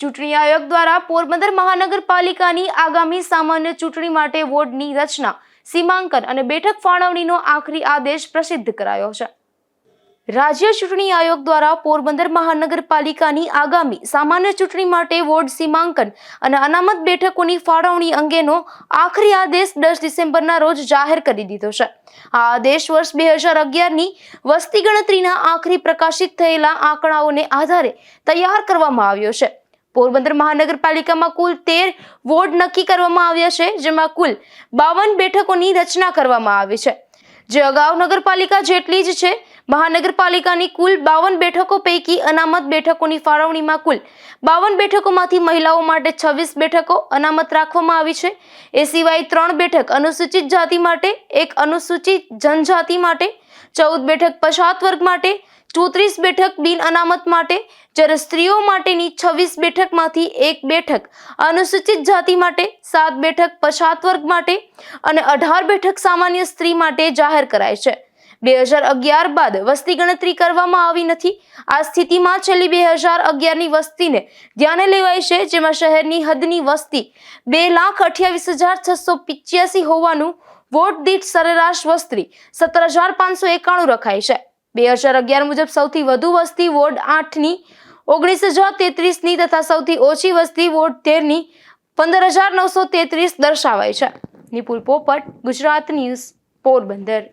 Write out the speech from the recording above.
ચૂંટણી આયોગ દ્વારા પોરબંદર મહાનગરપાલિકાની આગામી સામાન્ય ચૂંટણી માટે વોર્ડની રચના, સીમાંકન અને બેઠક ફાળવણીનો આખરી આદેશ પ્રસિદ્ધ કરાયો છે. રાજ્ય ચૂંટણી આયોગ દ્વારા પોરબંદર મહાનગરપાલિકાની આગામી સામાન્ય ચૂંટણી માટે વોર્ડ સીમાંકન અને અનામત બેઠકોની ફાળવણી અંગેનો આખરી આદેશ દસ ડિસેમ્બરના રોજ જાહેર કરી દીધો છે. આ આદેશ વર્ષ બે હજાર અગિયારની વસ્તી ગણતરીના આખરી પ્રકાશિત થયેલા આંકડાઓને આધારે તૈયાર કરવામાં આવ્યો છે. પોરબંદર મહાનગરપાલિકામાં કુલ તેર વોર્ડ નક્કી કરવામાં આવ્યા છે, જેમાં કુલ બાવન બેઠકોની રચના કરવામાં આવી છે. જે અગાઉ નગરપાલિકા જેટલી જ છે, મહાનગરપાલિકાની કુલ બાવન બેઠકો પૈકી અનામત બેઠકોની ફાળવણીમાં કુલ બાવન બેઠકોમાંથી મહિલાઓ માટે છવ્વીસ બેઠકો અનામત રાખવામાં આવી છે. એ સિવાય ત્રણ બેઠક અનુસૂચિત જાતિ માટે, એક અનુસૂચિત જનજાતિ માટે ચૌદ બેઠક પછાત વર્ગ માટે, ચોત્રીસ બેઠક બિન અનામત માટે, જ્યારે સ્ત્રીઓ માટેની છવ્વીસ બેઠકમાંથી એક બેઠક અનુસૂચિત જાતિ માટે, સાત બેઠક પછાત વર્ગ માટે અને અઢાર બેઠક સામાન્ય સ્ત્રી માટે જાહેર કરાય છે. બે હજાર અગિયાર બાદ વસ્તી ગણતરી કરવામાં આવી નથી. આ સ્થિતિમાં છેલ્લી બે હજાર અગિયારની વસ્તીને ધ્યાને લેવાય છે, જેમાં શહેરની હદની વસ્તી બે લાખ અઠ્યાવીસ હજાર છસો પિચ્યાસી હોવાનું વોટ દીઠ સરેરાશ વસ્તી સત્તર હજાર પાંચસો એકાણું રખાય છે. બે હજાર અગિયાર મુજબ સૌથી વધુ વસ્તી વોર્ડ આઠની, ઓગણીસ હજાર તેત્રીસની તથા સૌથી ઓછી વસ્તી વોર્ડ તેરની પંદર હજાર નવસો તેત્રીસ દર્શાવાય છે. નિપુલ પોપટ, ગુજરાત ન્યૂઝ, પોરબંદર.